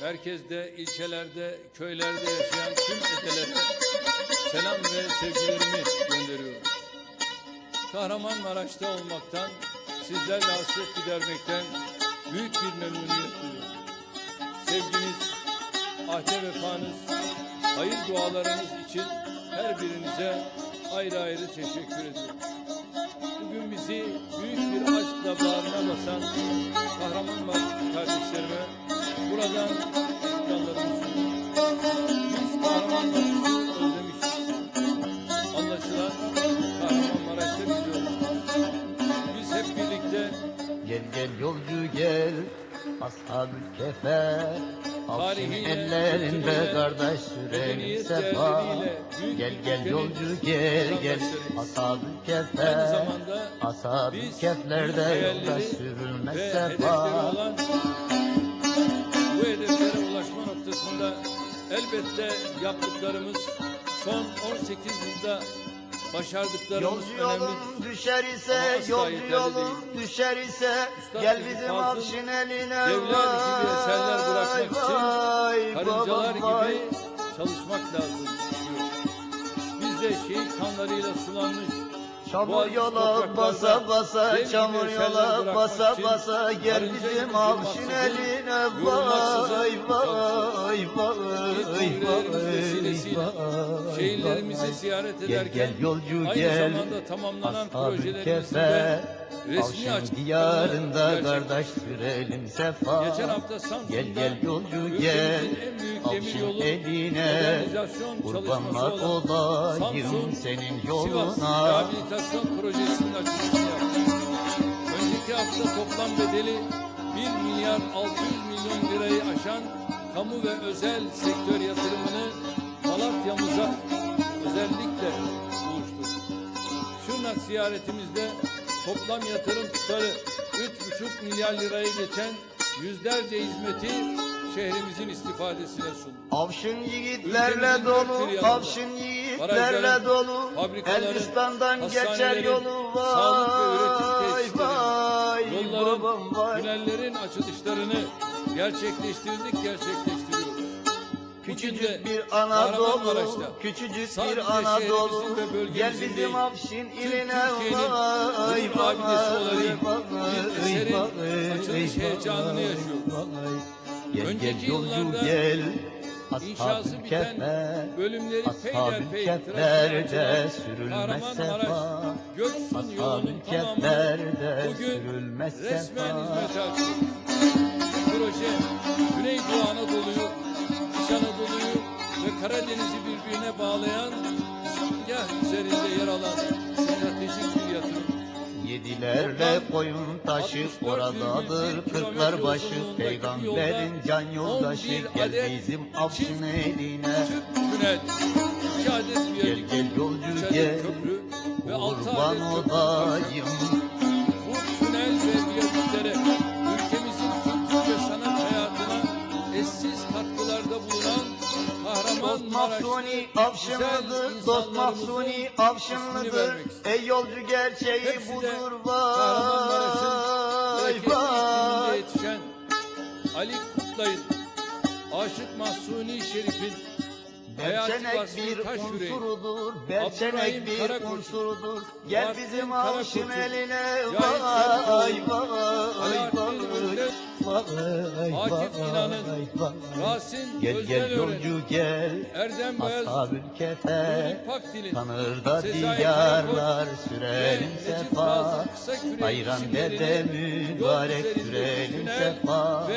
merkezde, ilçelerde, köylerde yaşayan tüm edelere selam ve sevgilerimi gönderiyorum. Kahramanmaraş'ta olmaktan, sizlerle hasret gidermekten büyük bir memnuniyet duyuyorum. Sevginiz, ahde vefanız, hayır dualarınız için her birinize ayrı ayrı teşekkür ediyorum. Bugün bizi büyük bir aşkla bağrına basan Kahramanmaraş kardeşlerime buradan sunuyorum. Biz Kahramanmaraş'ı özlemişiz. Anlaşılan Kahramanmaraş'ta biz özlemişiz. Biz hep birlikte Gel gel yolcu gel Ashab-ı kefer Al Tarihiyle, seni ellerinde kültürüyle, kardeş medeniyet sefa değerleriyle büyük Gel bir gel ülkenin yolcu gel gel vatandaşlarıyız. Ashab-ı aynı kefer zamanda Ashab-ı biz keflerde yolda hayalleri sürülmez ve hedefleri sefa olan hedeflere ulaşma noktasında elbette yaptıklarımız son 18 yılda başardıklarımız Yolcu yolun önemlidir. düşer Ama ise, asla yolcu yeterli değil. düşer ise Üstad Gel Necip bizim Fazıl avşin eline devler gibi eserler bırakmak için Karıncalar gibi çalışmak lazım diyor. Biz de şehit kanlarıyla sulanmış Çamur yola basa basa, çamur yola basa basa Gel bizim avşin eline vay vay vay vay şehirlerimizi ziyaret Gel ederken gel yolcu aynı gel. zamanda tamamlanan Ashab-ı projelerimizin kefer de resmi açıklamalarını diyarında kardeş sürelim sefa. Geçen hafta Samsun'da Gel gel yolcu gel. Avşin eline. Kurbanlar olayım Samsun senin Sivas yoluna. rehabilitasyon projesinin açılışını. Önceki hafta toplam bedeli 1 milyar 600 milyon lirayı aşan kamu ve özel sektör yatırımını Malatya'mıza özellikle buluşturdu. Şırnak ziyaretimizde toplam yatırım tutarı 3,5 milyar lirayı geçen yüzlerce hizmeti şehrimizin istifadesine sundu. Avşın yiğitlerle dolu, avşın yiğitlerle dolu, Elbistan'dan geçer yolu vay, sağlık ve üretim tesisleri, babam yolların, vay. tünellerin açılışlarını gerçekleştirdik, gerçekleştiriyoruz. Küçücük bir Anadolu, küçücük bir Anadolu, gel bizim tüm iline vay, vay, eserin vay, açılış vay, heyecanını yaşıyoruz. vay. Gel Önceki gel yolcu gel, İnşası biten bölümleri peyderpey sürülmez Kahramanmaraş, sefa. Göksun yolunun tamamı bugün sürülmez resmen açılıyor. Bu proje Güneydoğu Anadolu'yu, Karadeniz'i birbirine bağlayan Gah üzerinde yer alan stratejik bir yatırım. Yedilerle koyun taşı 64,1 oradadır kırklar başı. peygamberin can yoldaşı 11 gel bizim çift eline. Tüp tünel, 2 adet gel gel 3 yolcu gel. köprü ve 6 kurban olayım Güzel avşınlıdır, dost ismini avşınlıdır. Ey yolcu gerçeği Hepsi budur vay vay. yetişen Ali Kutlay'ın, Aşık Mahsuni Şerif'in, Berçenek bir unsurudur, berçenek bir unsurudur. Gel bizim avşın eline vay vay vay. Akif İnan'ın. Rasim Gel gel yolcu gel, Erdem. Nuri Pakdil'in, Tanırda Sezai diyarlar. Sürelim sefa. Bayram dede mübarek sürelim sefa.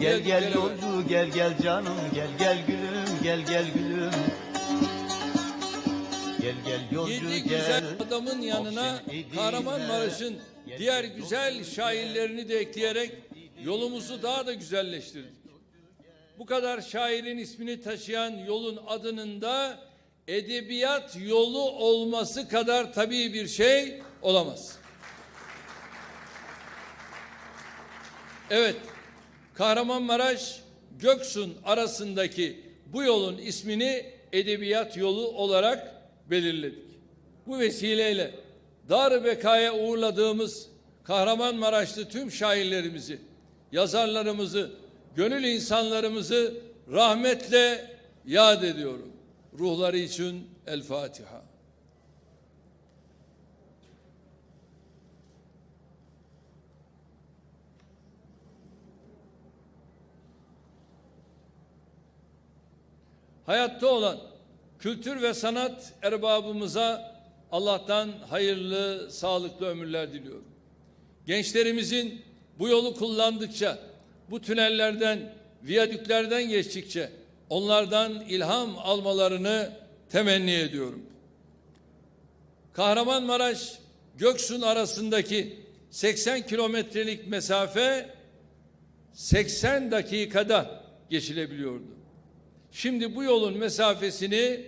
Gel gel yolcu gel gel canım gel gel gülüm gel gel gülüm. Gel gel yolcu Yedi gel. güzel adamın yanına Kahramanmaraş'ın gel diğer gel güzel şairlerini de ekleyerek yolumuzu daha da güzelleştirdik. Bu kadar şairin ismini taşıyan yolun adının da edebiyat yolu olması kadar tabii bir şey olamaz. Evet, Kahramanmaraş Göksun arasındaki bu yolun ismini edebiyat yolu olarak belirledik. Bu vesileyle Dar Beka'ya uğurladığımız Kahramanmaraşlı tüm şairlerimizi, yazarlarımızı gönül insanlarımızı rahmetle yad ediyorum. Ruhları için El Fatiha. Hayatta olan kültür ve sanat erbabımıza Allah'tan hayırlı, sağlıklı ömürler diliyorum. Gençlerimizin bu yolu kullandıkça, bu tünellerden, viyadüklerden geçtikçe onlardan ilham almalarını temenni ediyorum. Kahramanmaraş Göksun arasındaki 80 kilometrelik mesafe 80 dakikada geçilebiliyordu. Şimdi bu yolun mesafesini